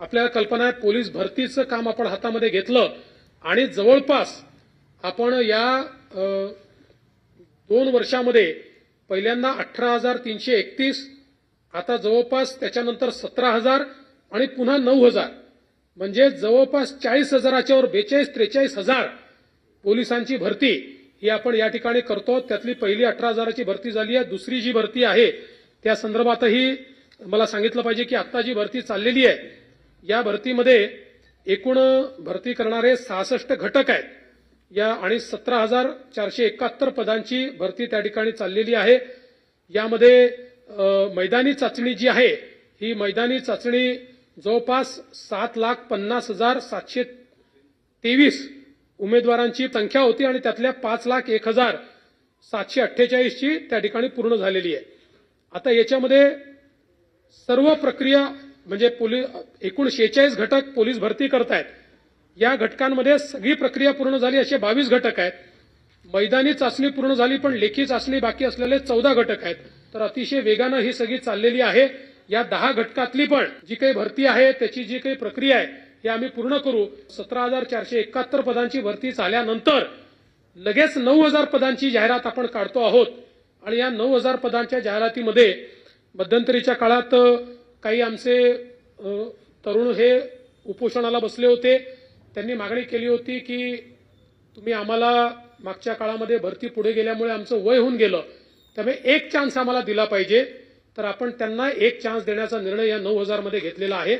आपल्याला कल्पना आहे पोलीस भरतीचं काम आपण हातामध्ये घेतलं आणि जवळपास आपण या दोन वर्षामध्ये पहिल्यांदा अठरा हजार तीनशे एकतीस आता जवळपास त्याच्यानंतर सतरा हजार आणि पुन्हा नऊ हजार. म्हणजे जवळपास चाळीस हजाराच्यावर बेचाळीस त्रेचाळीस हजार पोलिसांची भरती ही आपण या ठिकाणी करतो. त्यातली पहिली अठरा हजाराची भरती झाली आहे. दुसरी जी भरती आहे त्या संदर्भातही मला सांगितलं पाहिजे की आत्ता जी भरती चाललेली आहे या भरतीमध्ये एकूण भरती करणारे सहासष्ट घटक आहेत. या आणि सतरा हजार चारशे एकाहत्तर पदांची भरती त्या ठिकाणी चाललेली आहे. यामध्ये मैदानी चाचणी जी आहे ही मैदानी चाचणी जवळपास सात लाख पन्नास हजार सातशे तेवीस उमेदवारांची संख्या होती आणि त्यातल्या पाच लाख एक हजार सातशे अठ्ठेचाळीसची त्या ठिकाणी पूर्ण झालेली आहे. आता याच्यामध्ये सर्व प्रक्रिया म्हणजे पोलीस एकूण शेहेचाळीस घटक पोलीस भरती करतायत. या घटकांमध्ये सगळी प्रक्रिया पूर्ण झाली असे बावीस घटक आहेत. मैदानी चाचणी पूर्ण झाली पण लेखी चाचणी बाकी असलेले चौदा घटक आहेत. तर अतिशय वेगानं ही सगळी चाललेली आहे. या दहा घटकातली पण जी काही भरती आहे त्याची जी काही प्रक्रिया आहे हे आम्ही पूर्ण करू. सतरा हजार चारशे एकाहत्तर पदांची भरती झाल्यानंतर लगेच नऊ हजार पदांची जाहिरात आपण काढतो आहोत. आणि या नऊ हजार पदांच्या जाहिरातीमध्ये मध्यंतरीच्या काळात काही आमचे तरुण हे उपोषणाला बसले होते. त्यांनी मागणी केली होती की तुम्ही आम्हाला मागच्या काळामध्ये भरती पुढे गेल्यामुळे आमचं वय होऊन गेलं. त्यामुळे एक चान्स आम्हाला दिला पाहिजे. तर आपण त्यांना एक चान्स देण्याचा निर्णय या नऊ हजारमध्ये घेतलेला आहे.